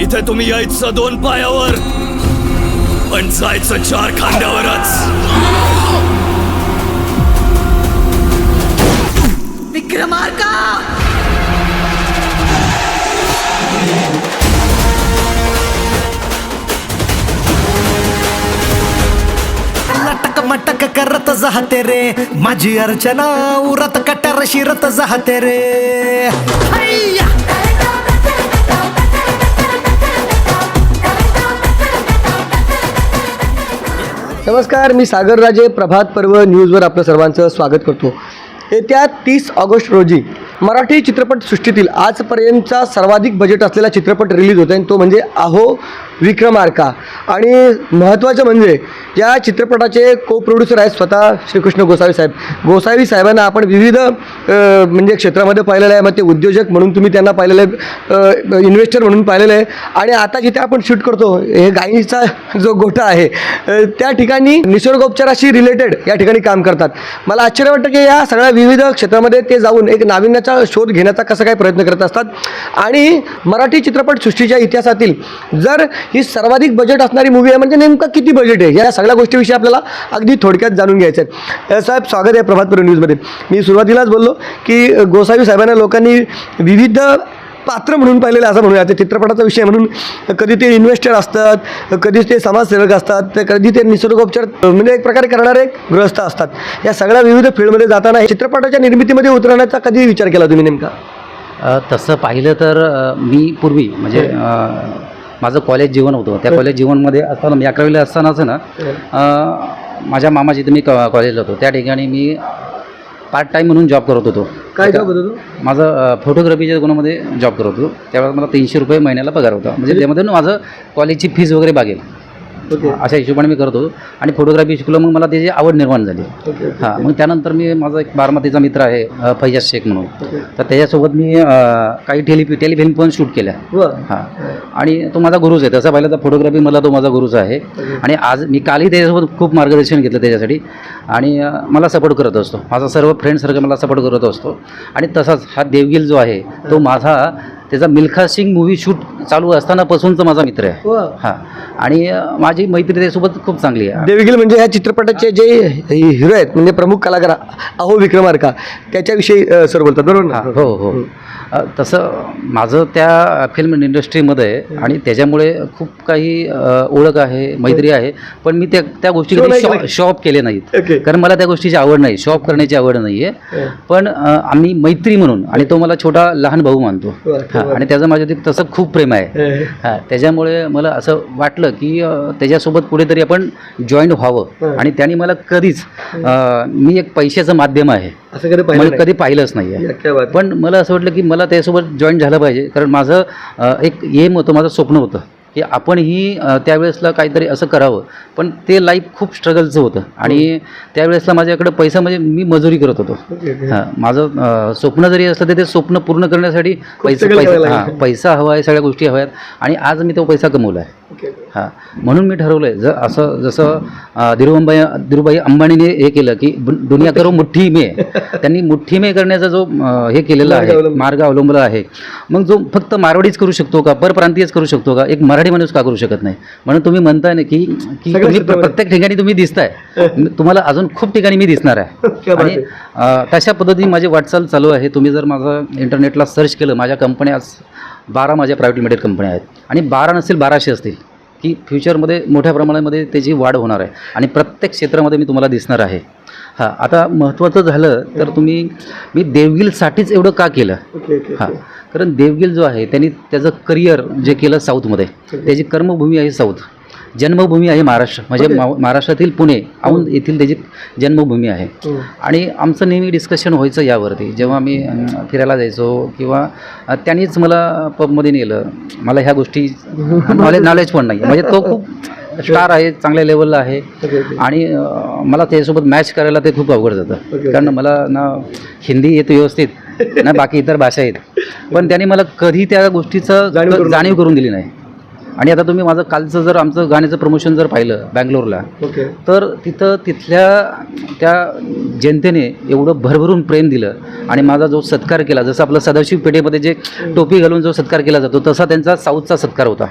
इथे तुम्ही यायचं दोन पायावर पण जायचं चार खांद्यावरच. विक्रमार्का! लटक मटक करत जाहते रे. माझी अर्चना उरत कटर शिरत जाहते रे. नमस्कार मी सागर राजे प्रभात पर्व न्यूजवर आपलं सर्वांचं स्वागत करतो. येत्या तीस ऑगस्ट रोजी मराठी चित्रपटसृष्टीतील आजपर्यंतचा सर्वाधिक बजेट असलेला चित्रपट रिलीज होतो आणि तो म्हणजे आहो विक्रमार्का. आणि महत्त्वाचं म्हणजे या चित्रपटाचे को प्रोड्युसर आहेत स्वतः श्रीकृष्ण गोसावी साहेब. गोसावी साहेबांना आपण विविध म्हणजे क्षेत्रामध्ये पाहिलेलं आहे. मग ते उद्योजक म्हणून तुम्ही त्यांना पाहिलेलं आहे. इन्व्हेस्टर म्हणून पाहिलेलं आहे. आणि आता जिथे आपण शूट करतो हे गायीचा जो गोठा आहे त्या ठिकाणी निसर्गोपचाराशी रिलेटेड या ठिकाणी काम करतात. मला आश्चर्य वाटतं की या सगळ्या विविध क्षेत्रामध्ये ते जाऊन एक नाविन्याचा शोध घेण्याचा कसा काय प्रयत्न करत असतात. आणि मराठी चित्रपटसृष्टीच्या इतिहासातील जर ही सर्वाधिक बजेट असणारी मूवी आहे. म्हणजे नेमकं किती बजेट आहे? या सगळ्या गोष्टीविषयी आपल्याला अगदी थोडक्यात जाणून घ्यायचं आहे. साहेब स्वागत आहे प्रभातपूर न्यूजमध्ये. मी सुरुवातीलाच बोललो की गोसावी साहेबांना लोकांनी विविध पात्र म्हणून पाहिलेलं असं म्हणूया ते चित्रपटाचा विषय म्हणून कधी ते इन्व्हेस्टर असतात कधी ते समाजसेवक असतात तर कधी ते निसर्गोपचार म्हणजे एक प्रकारे करणारे ग्रस्त असतात. या सगळ्या विविध फील्डमध्ये जाताना चित्रपटाच्या निर्मितीमध्ये उतरण्याचा कधी विचार केला तुम्ही नेमका? तसं पाहिलं तर मी पूर्वी म्हणजे माझं कॉलेज जीवन होतं. त्या कॉलेज जीवनमध्ये असताना मी अकरावीला असतानाच ना माझ्या मामा जिथे मी कॉलेजला होतो. त्या ठिकाणी मी पार्ट टाईम म्हणून जॉब करत होतो. काय जॉब होतो माझं फोटोग्राफीच्या गुणामध्ये जॉब करत होतो. त्यावेळेस मला तीनशे रुपये महिन्याला पगार होता. म्हणजे त्यामध्ये ना माझं कॉलेजची फीज वगैरे बागेल. अशा हिशोबाने मी करत होतो. आणि फोटोग्राफी शिकलो मग मला त्याची आवड निर्माण झाली. हां मग त्यानंतर मी माझा एक बारामतीचा मित्र आहे फैजाज शेख म्हणून. तर त्याच्यासोबत मी काही टेली टेलिफिल्म पण शूट केल्या. हां. आणि तो माझा गुरुच आहे. तसं पाहिलं तर फोटोग्राफी मला तो माझा गुरुच आहे. आणि आज मी कालही त्याच्यासोबत खूप मार्गदर्शन घेतलं त्याच्यासाठी. आणि मला सपोर्ट करत असतो. माझा सर्व फ्रेंड सर्कल मला सपोर्ट करत असतो. आणि तसाच हा देवगिल जो आहे तो माझा त्याचा मिल्खा सिंग मूवी शूट चालू असतानापासूनचा माझा मित्र आहे. वा. हां. आणि माझी मैत्री त्याच्यासोबत खूप चांगली आहे. देविगिल म्हणजे ह्या चित्रपटाचे जे हिरो आहेत म्हणजे प्रमुख कलाकार अहो विक्रमार्का त्याच्याविषयी सर बोलतात बरोबर ना? हा, हो हो. तसं माझं त्या फिल्म इंडस्ट्रीमध्ये आहे आणि त्याच्यामुळे खूप काही ओळख आहे मैत्री आहे पण मी त्या त्या गोष्टी कधी. शॉप केले. नाहीत. कारण मला त्या गोष्टीची आवड नाही शॉप करण्याची आवड नाही आहे पण अ, आम्ही मैत्री म्हणून आणि तो मला छोटा लहान भाऊ मानतो. हा, आणि त्याचं माझ्या तसं खूप प्रेम आहे. हा त्याच्यामुळे मला असं वाटलं की त्याच्यासोबत कुठेतरी आपण जॉईन व्हावं. आणि त्याने मला कधीच मी एक पैशाचं माध्यम आहे. असं कधी मला पाहिलं कधी पाहिलंच नाही नाही. आहे क्या बात. पण मला असं वाटलं की मला त्यासोबत जॉईन झालं पाहिजे कारण माझं अ, एक एम होतं माझं स्वप्न होतं की आपणही अ, त्यावेळेसला काहीतरी असं करावं पण ते लाईफ खूप स्ट्रगलचं होतं आणि त्यावेळेसला माझ्याकडे पैसा म्हणजे मी मजुरी करत होतो ओके. हां माझं अ, स्वप्न जरी असलं तर ते स्वप्न पूर्ण करण्यासाठी पैसा struggle करायला पैसा लागेल. हां पैसा हवा आहे सगळ्या गोष्टी हव्या आहेत आणि आज मी तो पैसा कमवला आहे. हां. म्हणून मी ठरवलं आहे जर असं जसं धीरुभाई धीरुभाई अंबानीने हे केलं की दुनिया करो मुठ्ठी मे त्यांनी मुठ्ठी मे करण्याचा जो हे केलेला आहे. मार्ग अवलंबला आहे. मग जो फक्त मारवाडीच करू शकतो का? परप्रांतीयच करू शकतो का? एक मराठी माणूस का करू शकत नाही? म्हणून तुम्ही म्हणताय ना की की तुम्ही. प्रत्येक ठिकाणी तुम्ही दिसताय. तुम्हाला अजून खूप ठिकाणी मी दिसणार आहे. आणि तशा पद्धतीने माझी वाटचाल चालू आहे? तुम्ही जर माझं इंटरनेटला सर्च केलं माझ्या कंपन्या बारा माझ्या प्रायव्हेट लिमिटेड कंपन्या आहेत. आणि बारा नसतील बाराशे असतील की फ्युचरमध्ये मोठ्या प्रमाणामध्ये त्याची वाढ होणार आहे. आणि प्रत्येक क्षेत्रामध्ये मी तुम्हाला दिसणार आहे. हां आता महत्त्वाचं झालं तर तुम्ही मी देवगिलसाठीच एवढं का केलं? हां. कारण देवगिल जो आहे त्यांनी त्याचं करिअर जे केलं साऊथमध्ये त्याची कर्मभूमी आहे साऊथ जन्मभूमी आहे महाराष्ट्र. म्हणजे महाराष्ट्रातील पुणे. औंध येथील त्याची जन्मभूमी आहे. हं. आणि आमचं नेहमी डिस्कशन व्हायचं यावरती. जेव्हा मी अं, फिरायला जायचो किंवा त्यांनीच मला पबमध्ये नेलं. मला ह्या गोष्टी नॉलेज नॉलेज पण नाही म्हणजे तो खूप स्टार आहे चांगल्या लेवलला आहे. आणि मला त्याच्यासोबत मॅच करायला ते खूप अवघड जातं. कारण मला ना हिंदी येतं व्यवस्थित ना बाकी इतर भाषा येत. पण त्यांनी मला कधी त्या गोष्टीचं जाणीव करून दिली नाही. आणि आता तुम्ही माझं कालचं जर आमचं गाण्याचं प्रमोशन जर पाहिलं बँगलोरला ओके. तर तिथं तिथल्या त्या जनतेने एवढं भरभरून प्रेम दिलं आणि माझा जो सत्कार केला जसं आपलं सदाशिव पेठेमध्ये जे टोपी घालून जो सत्कार केला जातो तसा त्यांचा साऊथचा सत्कार होता.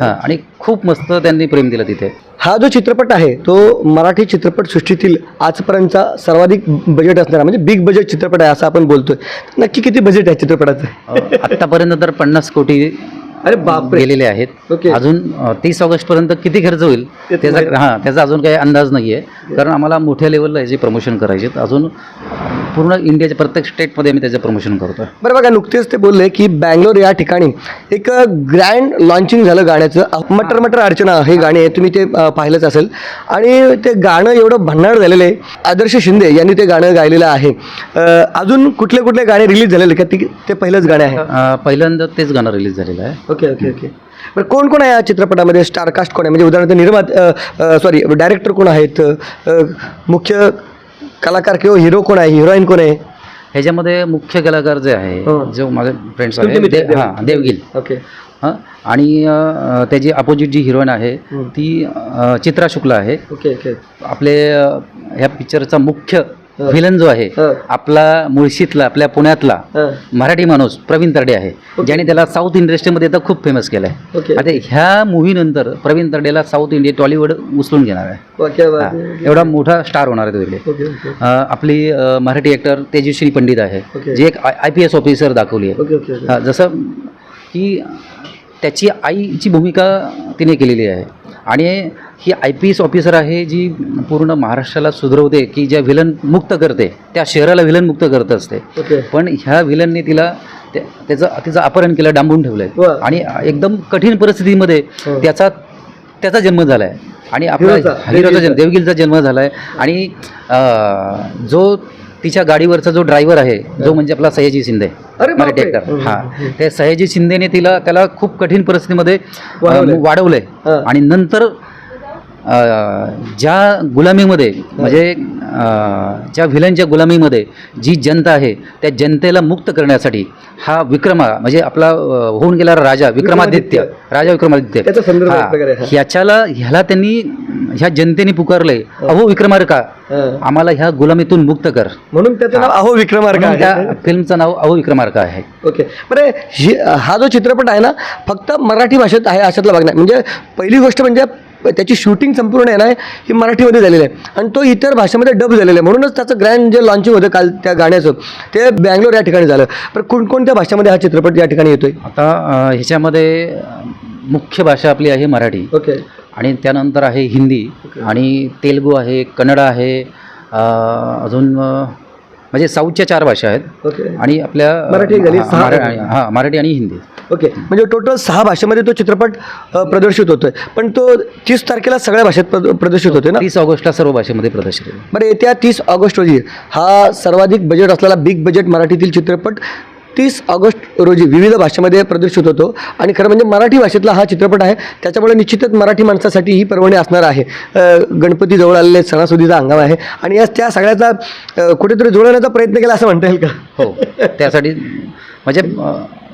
हां आणि खूप मस्त त्यांनी प्रेम दिलं तिथे. हा जो चित्रपट आहे तो मराठी चित्रपटसृष्टीतील आजपर्यंतचा सर्वाधिक बजेट असणारा म्हणजे बिग बजेट चित्रपट आहे असं आपण बोलतोय. नक्की किती बजेट आहे चित्रपटाचं? अ, आत्तापर्यंत तर पन्नास कोटी अरे बापरे. गेलेले आहेत. ओके. अजून तीस ऑगस्ट पर्यंत किती खर्च होईल ते त्याचा हां त्याचा अजून काही अंदाज नाही आहे. कारण आम्हाला मोठ्या लेवलला याचे प्रमोशन करायचे आहेत. अजून पूर्ण इंडियाच्या प्रत्येक स्टेटमध्ये आम्ही त्याचं प्रमोशन करतो बरं बघा नुकतेच ते बोलले की बँगलोर या ठिकाणी एक ग्रँड लॉन्चिंग झालं गाण्याचं. मटर मटर अर्चना हे गाणे आहे तुम्ही ते पाहिलंच असेल. आणि ते गाणं एवढं भन्नाट झालेलं आहे. आदर्श शिंदे यांनी ते गाणं गायलेलं आहे. अजून कुठले कुठले गाणे रिलीज झालेले का ती ते पहिलंच गाणे आहे? अ, पहिल्यांदा तेच गाणं रिलीज झालेलं आहे. ओके ओके ओके बरं कोण कोण आहे या चित्रपटामध्ये? स्टारकास्ट कोण आहे? म्हणजे उदाहरणार्थ निर्मात सॉरी डायरेक्टर कोण आहेत? अ, मुख्य कलाकार किंवा हिरो कोण आहे? हिरोईन कोण आहे? ह्याच्यामध्ये मुख्य कलाकार जे आहे हं. जो माझे फ्रेंड्स तुमचे आहेत मित्र दे- हां देवगिल. ओके हां आणि अ, त्याची अपोजिट जी हिरोईन आहे. ती अ, चित्रा शुक्ला आहे. ओके ओके आपले अ, ह्या पिक्चरचा मुख्य. व्हिलन जो आहे. आपला मुळशीतला आपल्या पुण्यातला मराठी माणूस प्रवीण तरडे आहे. ज्याने त्याला साऊथ इंडस्ट्रीमध्ये तर खूप फेमस केलं आहे आता ह्या मूवीनंतर प्रवीण तरडेला साऊथ इंडिया टॉलिवूड उचलून घेणार आहे. एवढा मोठा स्टार होणार आहे तो आपली मराठी ॲक्टर तेजश्री पंडित आहे. जी एक आय पी एस ऑफिसर दाखवली आहे. जसं की त्याची आईची भूमिका तिने केलेली आहे आणि ही आय पी एस ऑफिसर आहे जी पूर्ण महाराष्ट्राला सुधरवते की ज्या व्हिलन मुक्त करते त्या शहराला व्हिलन मुक्त करत असते ओके पण ह्या व्हिलनने तिला त्या- त्याचं तिचं अपहरण केलं डांबून ठेवलंय वा. आणि एकदम कठीण परिस्थितीमध्ये हो. त्याचा त्याचा जन्म झाला आहे आणि आपला हिरोचा. जन्म देवगिलचा जन्म झाला आहे आणि जो तिच्या गाडीवरचा जो ड्रायव्हर आहे जो म्हणजे आपला सयाजी शिंदे मराठी हा. त्या सयाजी शिंदेने तिला त्याला खूप कठीण परिस्थितीमध्ये वाढवलंय. आणि नंतर ज्या गुलामीमध्ये म्हणजे ज्या व्हिलनच्या गुलामीमध्ये जी जनता आहे त्या जनतेला मुक्त करण्यासाठी हा विक्रमा म्हणजे आपला होऊन गेला राजा विक्रमादित्य राजा विक्रमादित्य. हा. हा. ह्याच्याला ह्याला त्यांनी ह्या जनतेने पुकारलंय. अहो विक्रमार्का हां. आम्हाला ह्या गुलामीतून मुक्त कर. म्हणून त्याचं नाव अहो विक्रमार्क त्या फिल्मचं नाव अहो विक्रमार्का आहे. ओके. बरं ही हा जो चित्रपट आहे ना फक्त मराठी भाषेत आहे अशातला भाग नाही. म्हणजे पहिली गोष्ट म्हणजे त्याची शूटिंग संपूर्ण आहे ना ही मराठीमध्ये झालेली आहे. आणि तो इतर भाषेमध्ये डब झालेला आहे. म्हणूनच त्याचं ग्रँड जे लॉन्चिंग होतं काल त्या गाण्याचं ते बँगलोर या ठिकाणी झालं. पण कोणकोणत्या भाषेमध्ये हा चित्रपट या ठिकाणी येतोय? आता ह्याच्यामध्ये मुख्य भाषा आपली आहे मराठी. ओके. आणि त्यानंतर आहे हिंदी. आणि तेलगू आहे कन्नड आहे अजून म्हणजे साऊथच्या चार भाषा आहेत. ओके. आणि आपल्या मराठी झाली, हा, सहा मरा- हां मराठी आणि हिंदी. ओके. म्हणजे टोटल सहा भाषेमध्ये तो चित्रपट अ, प्रदर्शित होतोय. पण तो तीस तारखेला सगळ्या भाषेत प्रद- प्रदर्शित होतोय ना? तीस ऑगस्टला सर्व भाषेमध्ये प्रदर्शित होईल बरं येत्या तीस ऑगस्ट रोजी हा सर्वाधिक बजेट असलेला बिग बजेट मराठीतील चित्रपट तीस ऑगस्ट रोजी विविध भाषेमध्ये प्रदर्शित होतो. आणि खरं म्हणजे मराठी भाषेतला हा चित्रपट आहे. त्याच्यामुळे निश्चितच मराठी माणसासाठी ही पर्वणी असणार आहे. गणपती जवळ आलेले सणासुदीचा हंगाम आहे. आणि या त्या सगळ्याचा कुठेतरी जुळवण्याचा प्रयत्न केला असं म्हणता येईल का? हो. त्यासाठी म्हणजे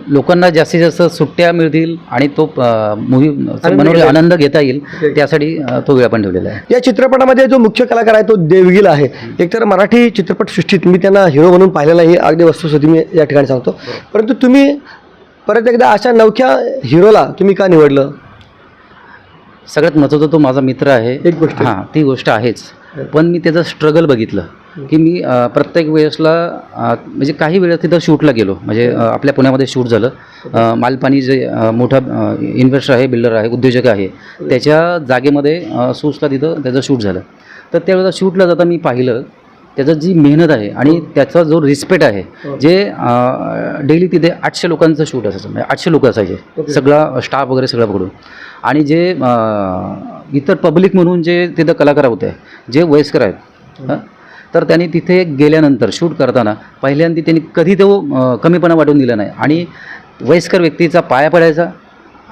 लोकांना जास्तीत जास्त सुट्ट्या मिळतील आणि तो मूवी मनोरंजन आनंद घेता येईल. त्यासाठी तो वेळ आपण ठेवलेला आहे. या चित्रपटामध्ये जो मुख्य कलाकार आहे तो देवगिल आहे. एकतर मराठी चित्रपटसृष्टीत मी त्यांना हिरो म्हणून पाहिलेला ही अगदी वस्तुस्थिती मी या ठिकाणी सांगतो. परंतु तुम्ही परत एकदा अशा नवख्या हिरोला तुम्ही का निवडलं? सगळ्यात महत्त्वाचा तो माझा मित्र आहे. एक गोष्ट. हां ती गोष्ट आहेच. पण मी त्याचं स्ट्रगल बघिन्लं की मी प्रत्येक वेळेसला म्हणजे काही वेळेस तिथं शूटला गेलो. म्हणजे आपल्या पुण्यामध्ये शूट झालं. मालपाणी जे मोठा इन्व्हेस्टर आहे बिल्डर आहे उद्योजक आहे त्याच्या जागेमध्ये अं, सूसला तिथं त्याचं शूट झालं. तर त्यावेळेला शूटला जाता मी पाहिलं त्याचं जी मेहनत आहे आणि त्याचा जो रिस्पेक्ट आहे जे डेली तिथे आठशे लोकांचं शूट असायचं. म्हणजे आठशे लोक असायचे. सगळा स्टाफ वगैरे सगळं पकडून. आणि जे इतर पब्लिक म्हणून जे तिथं कलाकार होते जे वयस्कर आहेत तर त्यांनी तिथे गेल्यानंतर शूट करताना पहिल्यांदा त्यांनी कधी तो कमीपणा वाटून दिला नाही. आणि वयस्कर व्यक्तीचा पाया पडायचा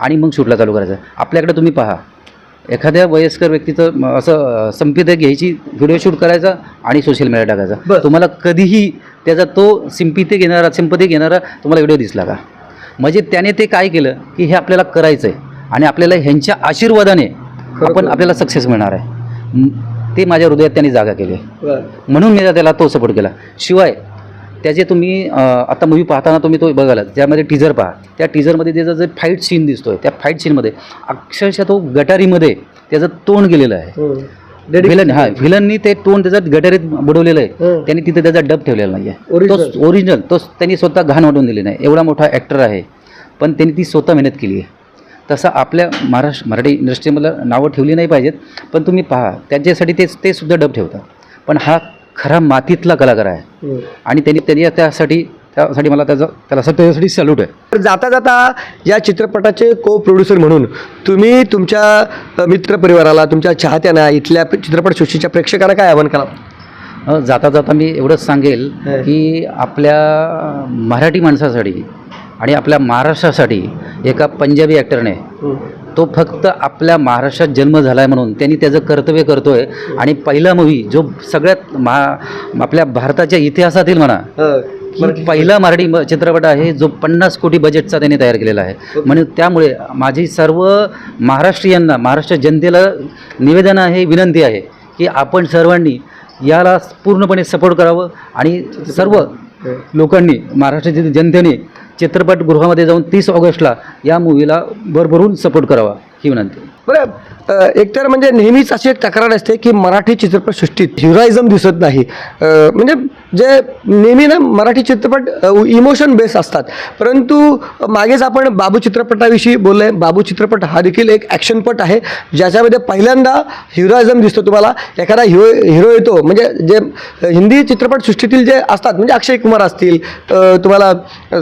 आणि मग शूटला चालू करायचा. आपल्याकडे तुम्ही पहा एखाद्या वयस्कर व्यक्तीचं असं संपित घ्यायची व्हिडिओ शूट करायचा आणि सोशल मीडिया टाकायचा. बस. तुम्हाला कधीही त्याचा तो सिंपिती घेणारा सिंपती घेणारा तुम्हाला व्हिडिओ दिसला का? म्हणजे त्याने ते काय केलं की हे आपल्याला करायचं आहे आणि आपल्याला ह्यांच्या आशीर्वादाने आपण आपल्याला सक्सेस मिळणार आहे. ते माझ्या हृदयात त्यांनी जागा केली. म्हणून मी त्याला तो सपोर्ट केला. शिवाय त्याचे तुम्ही आता मूवी पाहताना तुम्ही तो बघाल त्यामध्ये टीजर पहा. त्या टीजरमध्ये त्याचा जे फाईट सीन दिसतोय त्या फाईट सीनमध्ये अक्षरशः तो गटारीमध्ये त्याचं तोंड गेलेलं आहे. व्हिलन हा व्हिलननी ते तोंड त्याच्यात गटारीत बुडवलेलं आहे. हं. त्यांनी तिथे त्याचा डब ठेवलेला नाही आहे. तोच ओरिजिनल तोच त्यांनी स्वतः घाण वाटून दिली नाही एवढा मोठा ॲक्टर आहे. पण त्यांनी ती स्वतः मेहनत केली आहे. तसं आपल्या महाराष्ट्र मराठी इंडस्ट्रीमध्ये नावं ठेवली नाही पाहिजेत. पण तुम्ही पहा त्यांच्यासाठी ते ते सुद्धा डब ठेवतात. पण हा खरा मातीतला कलाकार आहे. आणि त्यांनी त्यांनी त्यासाठी त्यासाठी मला त्याचा त्याला असं त्याच्यासाठी सॅल्यूट आहे. तर जाता जाता या चित्रपटाचे को प्रोड्युसर म्हणून तुम्ही तुमच्या मित्रपरिवाराला तुमच्या चाहत्यांना इथल्या चित्रपट सृष्टीच्या प्रेक्षकांना काय आव्हान करा जाता जाता मी एवढंच सांगेल हं. की आपल्या मराठी माणसासाठी आणि आपल्या महाराष्ट्रासाठी एका पंजाबी ॲक्टरने तो फक्त आपल्या महाराष्ट्रात जन्म झाला आहे म्हणून त्यांनी त्याचं कर्तव्य करतो आहे आणि पहिला मूवी जो सगळ्यात महा आपल्या भारताच्या इतिहासातील म्हणा की पहिला मराठी म- चित्रपट आहे जो पन्नास कोटी बजेटचा त्यांनी तयार केलेला आहे. म्हणून त्यामुळे माझी सर्व महाराष्ट्रीयांना महाराष्ट्र जनतेला निवेदन आहे विनंती आहे की आपण सर्वांनी याला पूर्णपणे सपोर्ट करावं आणि सर्व लोकांनी महाराष्ट्राच्या जनतेने चित्रपटगृहामध्ये जाऊन तीस ऑगस्टला या मूवीला भरभरून सपोर्ट करावा. ही विनंती. बरं एकतर म्हणजे नेहमीच अशी एक तक्रार असते की मराठी चित्रपटसृष्टीत हिरोइझम दिसत नाही. म्हणजे जे नेहमी ना मराठी चित्रपट इमोशन बेस असतात. परंतु मागेच आपण बाबू चित्रपटाविषयी बोललो आहे बाबू चित्रपट हा देखील एक ॲक्शनपट आहे. ज्याच्यामध्ये पहिल्यांदा हिरोइझम दिसतो तुम्हाला. एखादा हिरो हिरो येतो. म्हणजे जे हिंदी चित्रपटसृष्टीतील जे असतात म्हणजे अक्षय कुमार असतील तुम्हाला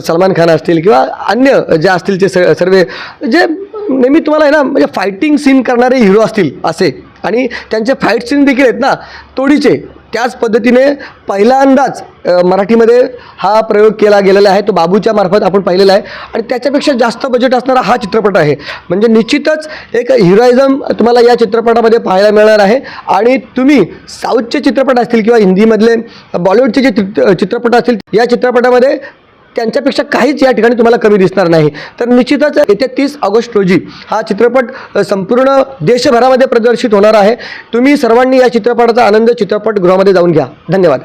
सलमान खान असतील किंवा अन्य जे असतील ते स सर्व जे नेहमी तुम्हाला आहे ना म्हणजे फायटिंग सीन करणारे हिरो असतील असे. आणि त्यांचे फाईट सीन देखील आहेत ना तोडीचे. त्याच पद्धतीने पहिल्यांदाच मराठीमध्ये हा प्रयोग केला गेलेला आहे. तो बाबूच्या मार्फत आपण पाहिलेला आहे. आणि त्याच्यापेक्षा जास्त बजेट असणारा हा चित्रपट आहे. म्हणजे निश्चितच एक हिरोइझम तुम्हाला या चित्रपटामध्ये पाहायला मिळणार आहे. आणि तुम्ही साऊथचे चित्रपट असतील किंवा हिंदीमधले बॉलिवूडचे जे चित्रपट असतील या चित्रपटामध्ये त्यांच्यापेक्षा काहीच या ठिकाणी तुम्हाला कमी दिसणार नाही. तर निश्चितच येत्या तीस ऑगस्ट रोजी हा चित्रपट संपूर्ण देशभरामध्ये प्रदर्शित होणार आहे. तुम्ही सर्वांनी या चित्रपटाचा आनंद चित्रपटगृहामध्ये जाऊन घ्या. धन्यवाद.